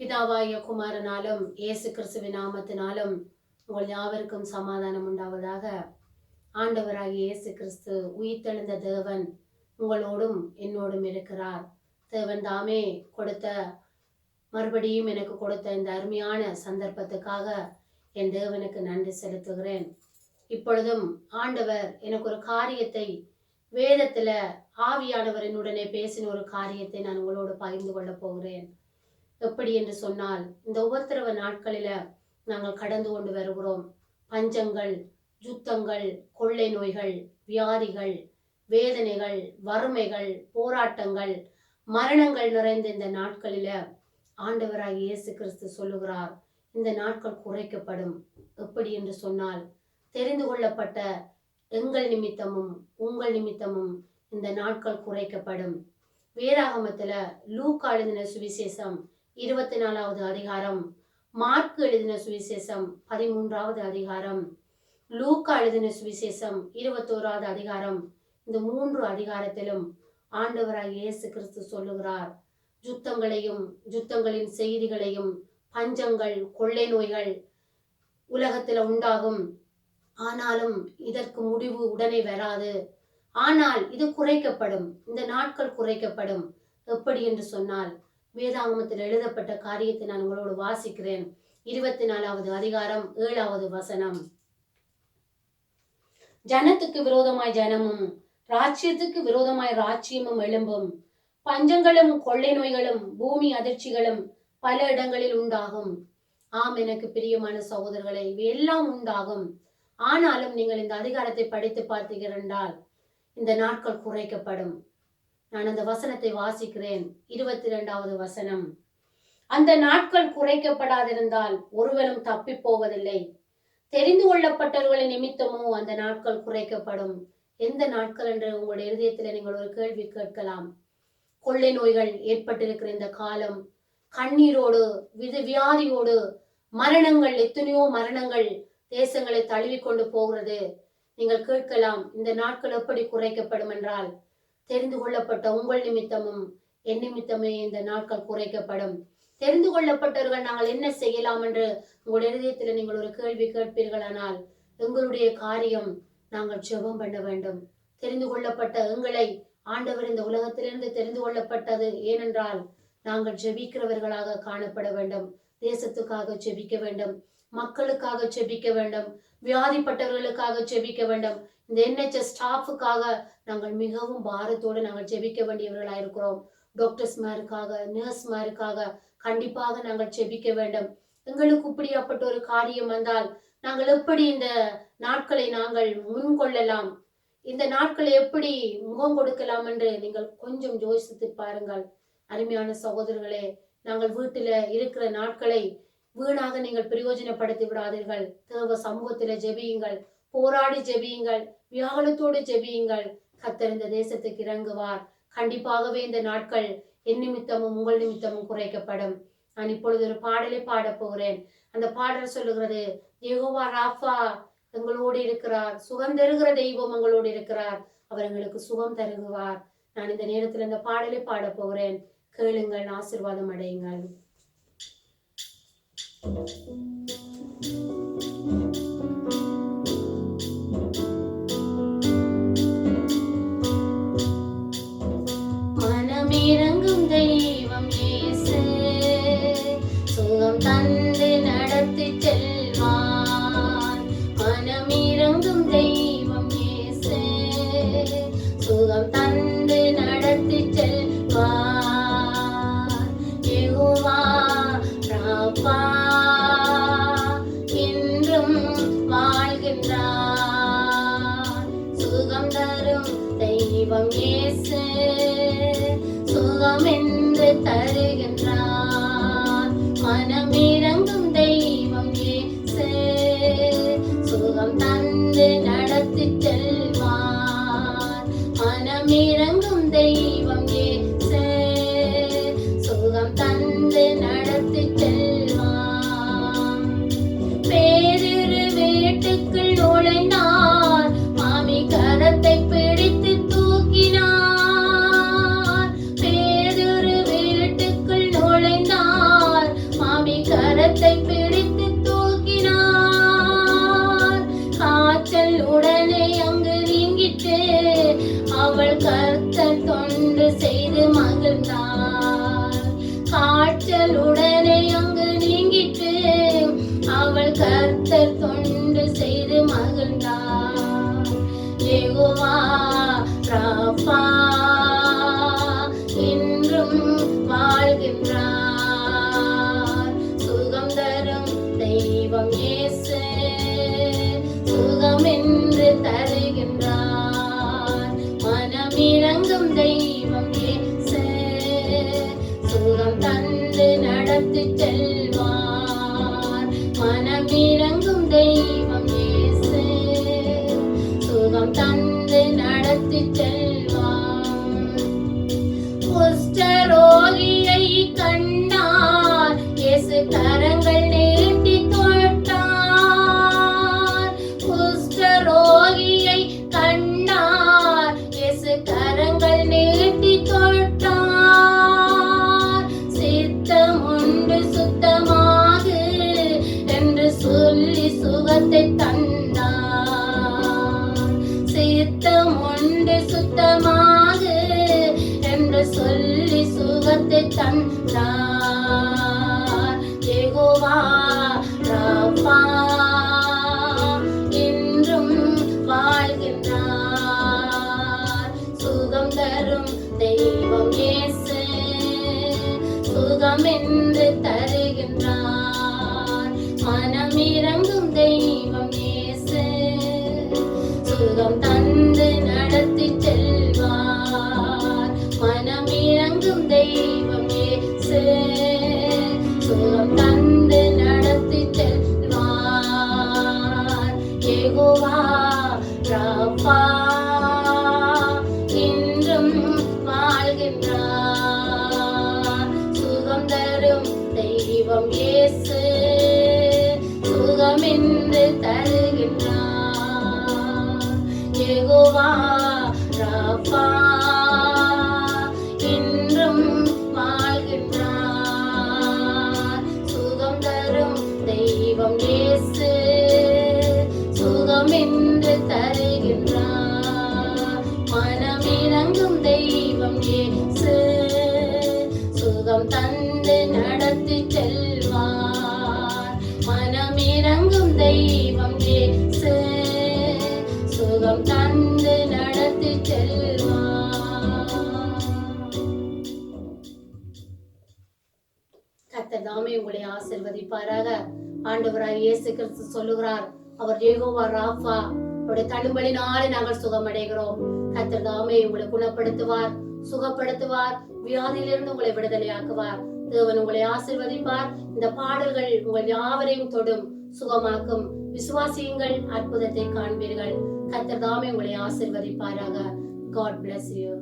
பிதாவாய குமாரனாலும் இயேசு கிறிஸ்துவின் நாமத்தினாலும் உங்கள் யாவருக்கும் சமாதானம் உண்டாவதாக ஆண்டவராகிய இயேசு கிறிஸ்து உயிர்த்தெழுந்த தேவன் உங்களோடும் என்னோடும் இருக்கிறார் தேவன் தாமே கொடுத்த மறுபடியும் எனக்கு கொடுத்த இந்த அருமையான சந்தர்ப்பத்துக்காக என் தேவனுக்கு நன்றி செலுத்துகிறேன் இப்பொழுதும் ஆண்டவர் எனக்கு ஒரு காரியத்தை வேதத்தில் ஆவியானவரின் உடனே பேசின ஒரு காரியத்தை நான் உங்களோடு பகிர்ந்து கொள்ளப் போகிறேன் எப்படி என்று சொன்னால் இந்த உபத்திரவ நாட்களில நாங்கள் கடந்து கொண்டு வருகிறோம். பஞ்சங்கள் யுத்தங்கள் கொள்ளை நோய்கள் வியாதிகள் வேதனைகள் வறுமைகள் போராட்டங்கள் மரணங்கள் நிறைந்த இந்த நாட்களில ஆண்டவராக இயேசு கிறிஸ்து சொல்லுகிறார் இந்த நாட்கள் குறைக்கப்படும். எப்படி என்று சொன்னால் தெரிந்து கொள்ளப்பட்ட எங்கள் நிமித்தமும் உங்கள் நிமித்தமும் இந்த நாட்கள் குறைக்கப்படும். வேதாகமத்துல லூக்கா எழுதின சுவிசேஷம் இருபத்தி நாலாவது அதிகாரம். மார்க்கு எழுதின சுவிசேஷம் பதிமூன்றாவது அதிகாரம். லூக்கா எழுதின சுவிசேஷம் இருபத்தோராவது அதிகாரம். இந்த மூன்று அதிகாரத்திலும் ஆண்டவராக இயேசு கிறிஸ்து சொல்லுகிறார். யுத்தங்களையும் யுத்தங்களின் செய்திகளையும் பஞ்சங்கள் கொள்ளை நோய்கள் உலகத்தில் உண்டாகும். ஆனாலும் இதற்கு முடிவு உடனே வராது. ஆனால் இது குறைக்கப்படும். இந்த நாட்கள் குறைக்கப்படும். எப்படி என்று சொன்னால் வேதாகமத்தில் எழுதப்பட்ட காரியத்தை நான் உங்களோடு வாசிக்கிறேன். இருபத்தி நாலாவது அதிகாரம் ஏழாவது வசனம். ஜனத்துக்கு விரோதமாய் ஜனமும் ராஜ்யத்துக்கு விரோதமாய் ராஜ்யமும் எழும்பும். பஞ்சங்களும் கொள்ளை நோய்களும் பூமி அதிர்ச்சிகளும் பல இடங்களில் உண்டாகும். ஆம் எனக்கு பிரியமான சகோதரர்களே இவை எல்லாம் உண்டாகும். ஆனாலும் நீங்கள் இந்த அதிகாரத்தை படித்து பார்த்தீர்கள் என்றால் இந்த நாட்கள் குறைக்கப்படும். நான் அந்த வசனத்தை வாசிக்கிறேன். இருபத்தி இரண்டாவது வசனம். அந்த நாட்கள் குறைக்கப்படாதிருந்தால் ஒருவரும் தப்பி போவதில்லை. தெரிந்து கொள்ளப்பட்டவர்களின் நிமித்தமோ அந்த நாட்கள் குறைக்கப்படும். எந்த நாட்கள் என்று உங்களுடைய இருதயத்தில் நீங்கள் ஒரு கேள்வி கேட்கலாம். கொள்ளை நோய்கள் ஏற்பட்டிருக்கிற இந்த காலம் கண்ணீரோடு விது வியாதியோடு மரணங்கள் எத்தனையோ மரணங்கள் தேசங்களை தழுவி கொண்டு போகிறது. நீங்கள் கேட்கலாம் இந்த நாட்கள் எப்படி குறைக்கப்படும் என்றால் தெரிந்து கொள்ளப்பட்ட உங்கள் நிமித்தமும் என் நிமித்தமே இந்த நாட்கள் குறைக்கப்படும். தெரிந்து கொள்ளப்பட்டவர்கள் நாங்கள் என்ன செய்யலாம் என்று உங்கள் இருதயத்தில் நீங்கள் ஒரு கேள்வி கேட்பீர்களானால் எங்களுடைய காரியம் நாங்கள் ஜெபம் பண்ண வேண்டும். தெரிந்து கொள்ளப்பட்ட எங்களை ஆண்டவர் இந்த உலகத்திலிருந்து தெரிந்து கொள்ளப்பட்டது ஏனென்றால் நாங்கள் ஜெபிக்கிறவர்களாக காணப்பட வேண்டும். தேசத்துக்காக ஜெபிக்க வேண்டும். மக்களுக்காக ஜெபிக்க வேண்டும். வியாதிப்பட்டவர்களுக்காக ஜெபிக்க வேண்டும். இந்த என்ஹெச்எஸ் ஸ்டாஃபுக்காக நாங்கள் மிகவும் பாரத்தோடு நாங்கள் ஜெபிக்க வேண்டியவர்களாக இருக்கிறோம். டாக்டர்ஸ்மாருக்காக நர்ஸ்மாருக்காக கண்டிப்பாக நாங்கள் ஜெபிக்க வேண்டும். எங்களுக்கு இப்படியாப்பட்ட ஒரு காரியம் வந்தால் நாங்கள் எப்படி இந்த நாட்களை நாங்கள் முன்கொள்ளலாம்? இந்த நாட்களை எப்படி முகம் கொடுக்கலாம் என்று நீங்கள் கொஞ்சம் யோசித்து பாருங்கள். அருமையான சகோதரர்களே நாங்கள் வீட்டில் இருக்கிற நாட்களை வீணாக நீங்கள் பிரயோஜனப்படுத்தி விடாதீர்கள். தேவ சமூகத்தில் ஜெபியுங்கள். போராடி ஜெபியுங்கள். வியாகுலத்தோடு ஜெபியுங்கள். கத்தர் இந்த தேசத்துக்கு இறங்குவார். கண்டிப்பாகவே இந்த நாட்கள் என் நிமித்தமும் உங்கள் நிமித்தமும் குறைக்கப்படும். நான் இப்பொழுது ஒரு பாடலை பாடப் போகிறேன். அந்த பாடல் சொல்லுகிறது யெகோவா ராஃபா எங்களோடு இருக்கிறார். சுகம் தருகிற தெய்வம் எங்களோடு இருக்கிறார். அவர் எங்களுக்கு சுகம் தருகுவார். நான் இந்த நேரத்தில் இந்த பாடலை பாடப் போகிறேன். கேளுங்கள் ஆசிர்வாதம் அடையுங்கள். meeting. என்று இயேசு சுகம் என்று தருகின்றார். மனமிறங்கும் தெய்வம் இயேசு சுகம் தந்து நடத்தி செல்வார். மனமிறங்கும் சுகத்தை யெகோவா ராஃபா இன்றும் வாழ்கின்றார். சுகம் தரும் தெய்வம் இயேசு சுகம் என்று தருகின்றார். மனம் இறங்கும் தெய்வம் இயேசு சுகம் ராஃபா இன்றும் வாழ்கின்றார். சுகம் தரும் தெய்வம் இயேசு சுகம் தருகின்றார். யெகோவா ராஃபா கர்த்தர் உங்களை ஆசிர்வதிப்பாராக. ஆண்டவராய் இயேசு கிறிஸ்து சொல்லுகிறார் அவர் ஏகோவா ராஃபா அவருடைய தழும்பலினாலே நாங்கள் சுகமடைகிறோம். கர்த்தர் தாமே உங்களை குணப்படுத்துவார் சுகப்படுத்துவார் வியாதியிலிருந்து உங்களை விடுதலையாக்குவார். தேவன் உங்களை ஆசிர்வதிப்பார். இந்த பாடல்கள் உங்கள் யாவரையும் தொடும் சுகமாக்கும் விசுவாசியுங்கள் அற்புதத்தை காண்பீர்கள். கர்த்தர் தாமே உங்களை ஆசிர்வதிப்பாராக. God bless you